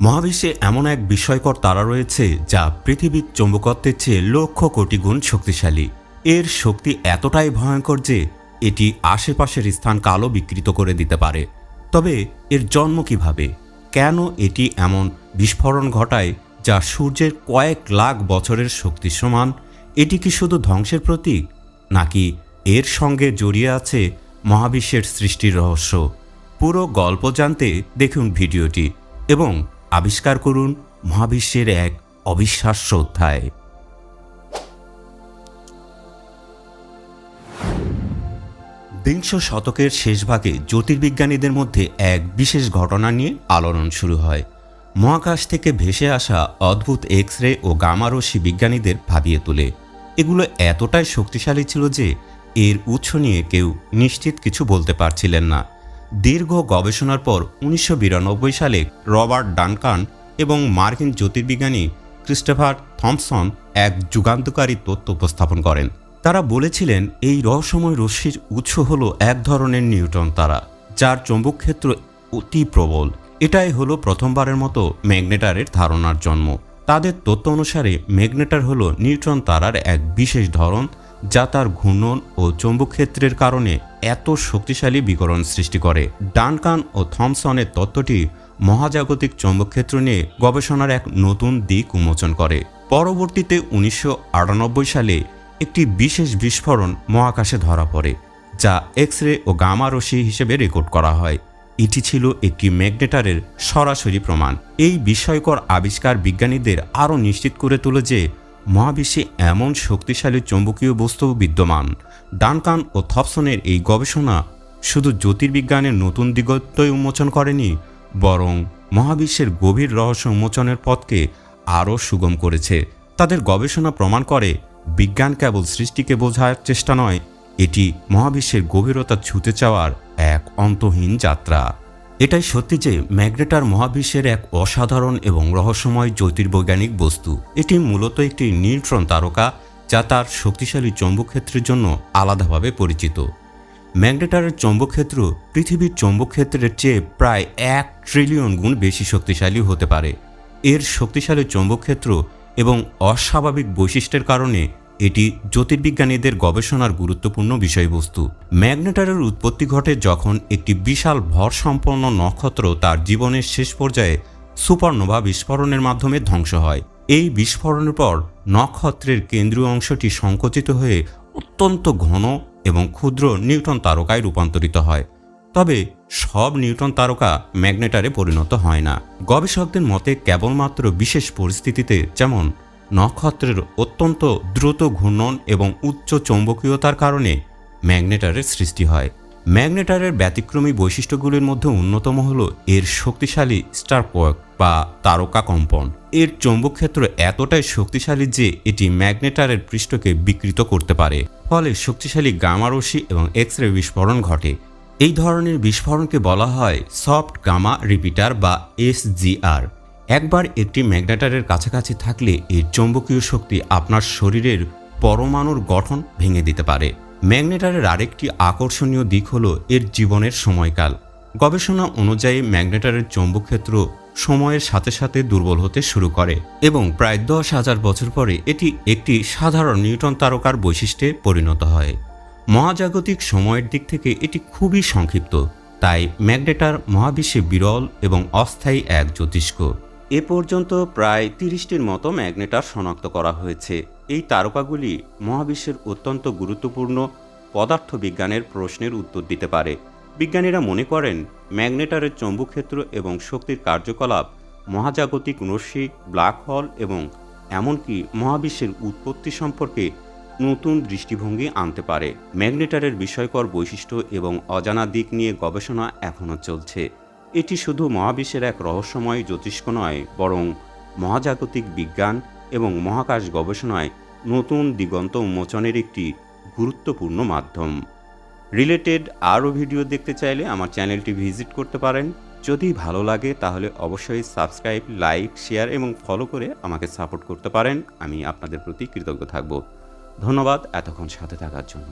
মহাবিশ্বে এমন এক বিস্ময়কর তারা রয়েছে যা পৃথিবীর চৌম্বকত্বের চেয়ে লক্ষ কোটি গুণ শক্তিশালী। এর শক্তি এতটাই ভয়ঙ্কর যে এটি আশেপাশের স্থান কালো বিকৃত করে দিতে পারে। তবে এর জন্ম কীভাবে? কেন এটি এমন বিস্ফোরণ ঘটায় যা সূর্যের কয়েক লাখ বছরের শক্তি সমান? এটি কি শুধু ধ্বংসের প্রতীক, নাকি এর সঙ্গে জড়িয়ে আছে মহাবিশ্বের সৃষ্টির রহস্য? পুরো গল্প জানতে দেখুন ভিডিওটি এবং আবিষ্কার করুন মহাবিশ্বের এক অবিশ্বাস্য অধ্যায়। বিংশ শতকের শেষভাগে জ্যোতির্বিজ্ঞানীদের মধ্যে এক বিশেষ ঘটনা নিয়ে আলোড়ন শুরু হয়। মহাকাশ থেকে ভেসে আসা অদ্ভুত এক্স রে ও গামারসি বিজ্ঞানীদের ভাবিয়ে তোলে। এগুলো এতটাই শক্তিশালী ছিল যে এর উৎস নিয়ে কেউ নিশ্চিত কিছু বলতে পারছিলেন না। দীর্ঘ গবেষণার পর উনিশশো বিরানব্বই সালে রবার্ট ডানকান এবং মার্কিন জ্যোতির্বিজ্ঞানী ক্রিস্টোফার থমসন এক যুগান্তকারী তথ্য উপস্থাপন করেন। তারা বলেছিলেন, এই রহস্যময় রশ্মির উৎস হলো এক ধরনের নিউটন তারা, যার চৌম্বক ক্ষেত্র অতি প্রবল। এটাই হলো প্রথমবারের মতো ম্যাগনেটারের ধারণার জন্ম। তাদের তথ্য অনুসারে ম্যাগনেটার হলো নিউট্রন তারার এক বিশেষ ধরন যা তার ঘূর্ণন ও চৌম্বক ক্ষেত্রের কারণে এত শক্তিশালী বিকরণ সৃষ্টি করে। ডানকান ও থমসনের তত্ত্বটি মহাজাগতিক চৌম্বক ক্ষেত্র নিয়ে গবেষণার এক নতুন দিক উন্মোচন করে। পরবর্তীতে উনিশশো আটানব্বই সালে একটি বিশেষ বিস্ফোরণ মহাকাশে ধরা পড়ে, যা এক্স রে ও গামা রশ্মি হিসেবে রেকর্ড করা হয়। এটি ছিল একটি ম্যাগনেটারের সরাসরি প্রমাণ। এই বিস্ময়কর আবিষ্কার বিজ্ঞানীদের আরও নিশ্চিত করে তোলে যে মহাবিশ্বে এমন শক্তিশালী চৌম্বকীয় বস্তু বিদ্যমান। ডানকান ও থপসনের এই গবেষণা শুধু জ্যোতির্বিজ্ঞানের নতুন দিগত্যই উন্মোচন করেনি, বরং মহাবিশ্বের গভীর রহস্য উন্মোচনের পথকে আরও সুগম করেছে। তাদের গবেষণা প্রমাণ করে, বিজ্ঞান কেবল সৃষ্টিকে বোঝার চেষ্টা নয়, এটি মহাবিশ্বের গভীরতা ছুতে চাওয়ার এক অন্তহীন যাত্রা। এটাই সত্যি যে ম্যাগনেটার মহাবিশ্বের এক অসাধারণ এবং রহস্যময় জ্যোতির্বৈজ্ঞানিক বস্তু। এটি মূলত একটি নিউট্রন তারকা যা তার শক্তিশালী চৌম্বকক্ষেত্রের জন্য আলাদাভাবে পরিচিত। ম্যাগনেটারের চৌম্বকক্ষেত্র পৃথিবীর চৌম্বকক্ষেত্রের চেয়ে প্রায় এক ট্রিলিয়ন গুণ বেশি শক্তিশালী হতে পারে। এর শক্তিশালী চৌম্বকক্ষেত্র এবং অস্বাভাবিক বৈশিষ্ট্যের কারণে এটি জ্যোতির্বিজ্ঞানীদের গবেষণার গুরুত্বপূর্ণ বিষয়বস্তু। ম্যাগনেটারের উৎপত্তি ঘটে যখন একটি বিশাল ভরসম্পন্ন নক্ষত্র তার জীবনের শেষ পর্যায়ে সুপারনোভা বিস্ফোরণের মাধ্যমে ধ্বংস হয়। এই বিস্ফোরণের পর নক্ষত্রের কেন্দ্রীয় অংশটি সংকুচিত হয়ে অত্যন্ত ঘন এবং ক্ষুদ্র নিউটন তারকায় রূপান্তরিত হয়। তবে সব নিউটন তারকা ম্যাগনেটারে পরিণত হয় না। গবেষকদের মতে কেবলমাত্র বিশেষ পরিস্থিতিতে যেমন নক্ষত্রের অত্যন্ত দ্রুত ঘূর্ণন এবং উচ্চ চৌম্বকীয়তার কারণে ম্যাগনেটারের সৃষ্টি হয়। ম্যাগনেটারের ব্যতিক্রমী বৈশিষ্ট্যগুলির মধ্যে অন্যতম হল এর শক্তিশালী স্টারকোয়াক বা তারকা কম্পন। এর চৌম্বকক্ষেত্র এতটাই শক্তিশালী যে এটি ম্যাগনেটারের পৃষ্ঠকে বিকৃত করতে পারে। ফলে শক্তিশালী গামারসি এবং এক্স রে বিস্ফোরণ ঘটে। এই ধরনের বিস্ফোরণকে বলা হয় সফট গামা রিপিটার বা এসজিআর একবার একটি ম্যাগনেটারের কাছাকাছি থাকলে এর চৌম্বকীয় শক্তি আপনার শরীরের পরমাণুর গঠন ভেঙে দিতে পারে। ম্যাগনেটারের আরেকটি আকর্ষণীয় দিক হল এর জীবনের সময়কাল। গবেষণা অনুযায়ী ম্যাগনেটারের চৌম্বক ক্ষেত্র সময়ের সাথে সাথে দুর্বল হতে শুরু করে এবং প্রায় দশ হাজার বছর পরে এটি একটি সাধারণ নিউটন তারকার বৈশিষ্ট্যে পরিণত হয়। মহাজাগতিক সময়ের দিক থেকে এটি খুবই সংক্ষিপ্ত, তাই ম্যাগনেটার মহাবিশ্বে বিরল এবং অস্থায়ী এক জ্যোতিষ্ক। এ পর্যন্ত প্রায় তিরিশটির মতো ম্যাগনেটার শনাক্ত করা হয়েছে। এই তারকাগুলি মহাবিশ্বের অত্যন্ত গুরুত্বপূর্ণ পদার্থবিজ্ঞানের প্রশ্নের উত্তর দিতে পারে। বিজ্ঞানীরা মনে করেন ম্যাগনেটারের চৌম্বকক্ষেত্র এবং শক্তির কার্যকলাপ মহাজাগতিক রশ্মি, ব্ল্যাক হল এবং এমনকি মহাবিশ্বের উৎপত্তি সম্পর্কে নতুন দৃষ্টিভঙ্গি আনতে পারে। ম্যাগনেটারের বিষয়কর বৈশিষ্ট্য এবং অজানা দিক নিয়ে গবেষণা এখনও চলছে। এটি শুধু মহাবিশ্বের এক রহস্যময় জ্যোতিষ্ক নয়, বরং মহাজাগতিক বিজ্ঞান এবং মহাকাশ গবেষণায় নতুন দিগন্ত উন্মোচনের একটি গুরুত্বপূর্ণ মাধ্যম। রিলেটেড আরও ভিডিও দেখতে চাইলে আমার চ্যানেলটি ভিজিট করতে পারেন। যদি ভালো লাগে, তাহলে অবশ্যই সাবস্ক্রাইব, লাইক, শেয়ার এবং ফলো করে আমাকে সাপোর্ট করতে পারেন। আমি আপনাদের প্রতি কৃতজ্ঞ থাকব। ধন্যবাদ, এতক্ষণ সাথে থাকার জন্য।